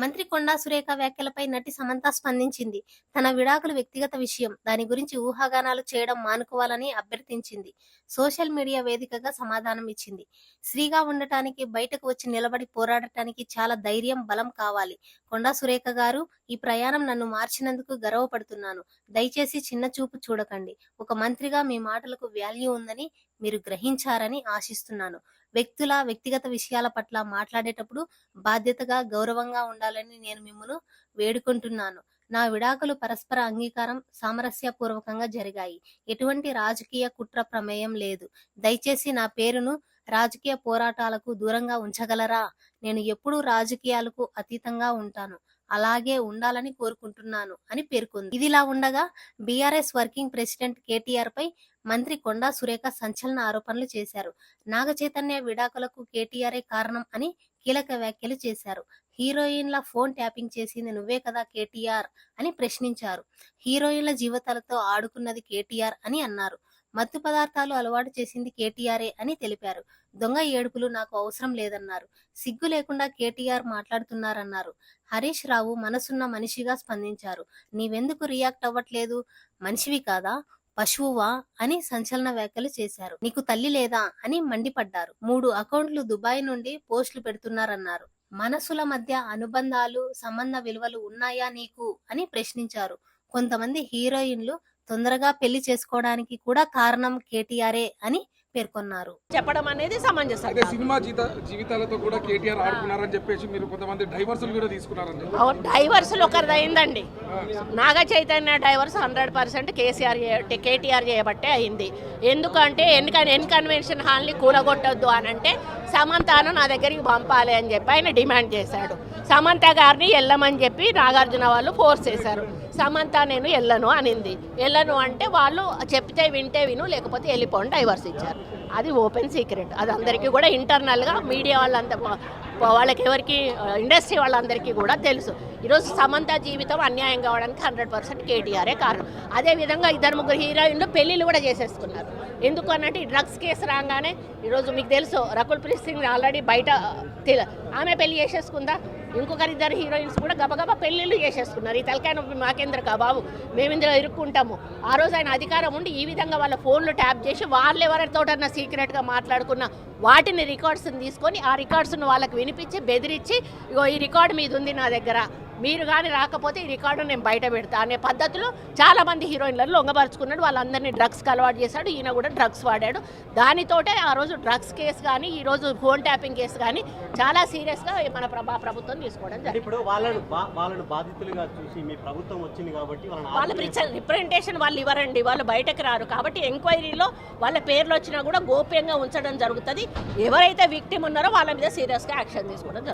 మంత్రి కొండా సురేఖ వ్యాఖ్యలపై నటి సమంత స్పందించింది. తన విడాకులు వ్యక్తిగత విషయం దాని గురించి ఊహాగానాలు చేయడం మానుకోవాలని అభ్యర్థించింది. సోషల్ మీడియా వేదికగా సమాధానం ఇచ్చింది. స్త్రీగా ఉండటానికి బయటకు వచ్చి నిలబడి పోరాడటానికి చాలా ధైర్యం బలం కావాలి. కొండా సురేఖ గారు ఈ ప్రయాణం నన్ను మార్చినందుకు గర్వపడుతున్నాను. దయచేసి చిన్న చూపు చూడకండి. ఒక మంత్రిగా మీ మాటలకు వాల్యూ ఉందని మీరు గ్రహించారని ఆశిస్తున్నాను. వ్యక్తుల వ్యక్తిగత విషయాల పట్ల మాట్లాడేటప్పుడు బాధ్యతగా గౌరవంగా ఉండాలని నేను మిమ్మల్ని వేడుకుంటున్నాను. నా విడాకులు పరస్పర అంగీకారం సామరస్యపూర్వకంగా జరిగాయి. ఎటువంటి రాజకీయ కుట్ర ప్రమేయం లేదు. దయచేసి నా పేరును రాజకీయ పోరాటాలకు దూరంగా ఉంచగలరా? నేను ఎప్పుడూ రాజకీయాలకు అతీతంగా ఉంటాను. అలాగే ఉండాలని కోరుకుంటున్నాను అని పేర్కొంది. ఇదిలా ఉండగా బీఆర్ఎస్ వర్కింగ్ ప్రెసిడెంట్ కేటీఆర్ పై మంత్రి కొండా సురేఖ సంచలన ఆరోపణలు చేశారు. నాగచైతన్య విడాకులకు కేటీఆరే కారణం అని కీలక వ్యాఖ్యలు చేశారు. హీరోయిన్ల ఫోన్ ట్యాపింగ్ చేసింది నువ్వే కదా కేటీఆర్ అని ప్రశ్నించారు. హీరోయిన్ల జీవితాలతో ఆడుకున్నది కేటీఆర్ అని అన్నారు. మత్తు పదార్థాలు అలవాటు చేసింది కేటీఆరే అని తెలిపారు. దొంగ ఏడుపులు నాకు అవసరం లేదన్నారు. సిగ్గు లేకుండా కేటీఆర్ మాట్లాడుతున్నారన్నారు. హరీష్ రావు మనసున్న మనిషిగా స్పందించారు. నీవెందుకు రియాక్ట్ అవ్వట్లేదు? మనిషివి కాదా? పశువువా? అని సంచలన వ్యాఖ్యలు చేశారు. నీకు తల్లి లేదా? అని మండిపడ్డారు. మూడు అకౌంట్లు దుబాయ్ నుండి పోస్టులు పెడుతున్నారన్నారు. మనసుల మధ్య అనుబంధాలు సంబంధ విలువలు ఉన్నాయా నీకు? అని ప్రశ్నించారు. కొంతమంది హీరోయిన్లు తొందరగా పెళ్ళి చేసుకోవడానికి కూడా కారణం కేటీఆర్ఏ అని పేర్కొన్నారు. చెప్పడం అనేది సమంజసం అదే సినిమా జీత జీవితాలతో కూడా కేటీఆర్ ఆడుకున్నారని చెప్పేసి మీరు కొంతమంది డైవర్సులు కూడా తీసుకున్నారని డైవర్సులు ఒకరిది అయిందండి. Naga Chaitanya divorce hundred percent KCR KTR చేయబట్టే అయింది. ఎందుకంటే ఎన్ ఎన్ కన్వెన్షన్ హాల్ని కూలగొట్టొద్దు అని అంటే సమంతను నా దగ్గరికి పంపాలి అని చెప్పి ఆయన డిమాండ్ చేశాడు. సమంత గారిని వెళ్ళమని చెప్పి నాగార్జున వాళ్ళు ఫోర్స్ చేశారు. సమంత నేను వెళ్ళను అనింది. వెళ్ళను అంటే వాళ్ళు చెప్తే వింటే విను లేకపోతే వెళ్ళిపోండి డైవర్స్ ఇచ్చారు. అది ఓపెన్ సీక్రెట్. అది అందరికీ కూడా ఇంటర్నల్గా మీడియా వాళ్ళంతా వాళ్ళకి ఎవరికి ఇండస్ట్రీ వాళ్ళందరికీ కూడా తెలుసు. ఈరోజు సమంత జీవితం అన్యాయం కావడానికి హండ్రెడ్ పర్సెంట్ కేటీఆరే కారణం. అదేవిధంగా ఇద్దరు ముగ్గురు హీరోయిన్లు పెళ్ళిళ్ళు కూడా చేసేసుకున్నారు. ఎందుకు అన్నట్టు ఈ డ్రగ్స్ కేసు రాగానే ఈరోజు మీకు తెలుసు రకుల్ ప్రీత్ సింగ్ ఆల్రెడీ బయట ఆమె పెళ్ళి చేసేసుకుందా? ఇంకొకరి ఇద్దరు హీరోయిన్స్ కూడా గబగబా పెళ్ళిళ్ళు చేసేసుకున్నారు ఈ తలకాయ నొప్పి మాకేంద్ర కా బాబు? మేము ఇందులో ఇరుక్కుంటాము. ఆ రోజు ఆయన అధికారం ఉండి ఈ విధంగా వాళ్ళ ఫోన్లు ట్యాప్ చేసి వాళ్ళు ఎవరితోటన్నా సీక్రెట్గా మాట్లాడుకున్న వాటిని రికార్డ్స్ని తీసుకొని ఆ రికార్డ్స్ను వాళ్ళకి వినిపించి బెదిరించి ఇగో ఈ రికార్డు మీద ఉంది నా దగ్గర. మీరు కానీ రాకపోతే ఈ రికార్డు నేను బయట పెడతా అనే పద్ధతిలో చాలా మంది హీరోయిన్లను లొంగపరుచుకున్నాడు. వాళ్ళందరినీ డ్రగ్స్కి అలవాటు చేశాడు. ఈయన కూడా డ్రగ్స్ వాడాడు. దానితోటే ఆ రోజు డ్రగ్స్ కేసు కానీ ఈ రోజు ఫోన్ ట్యాపింగ్ కేసు కానీ చాలా సీరియస్గా మన ప్రభా ప్రభుత్వం తీసుకోవడం అంటే జరిగింది. ఇప్పుడు వాళ్ళను బా- వాళ్ళను బాధితులుగా చూసి మీ ప్రభుత్వం వచ్చింది కాబట్టి వాళ్ళని వాళ్ళ రిప్రజెంటేషన్ వాళ్ళు ఇవ్వరండి. వాళ్ళు బయటకు రారు. కాబట్టి ఎంక్వైరీలో వాళ్ళ పేర్లు వచ్చినా కూడా గోప్యంగా ఉంచడం జరుగుతుంది. ఎవరైతే విక్టిమ్ ఉన్నారో వాళ్ళ మీద సీరియస్గా యాక్షన్ తీసుకోవడం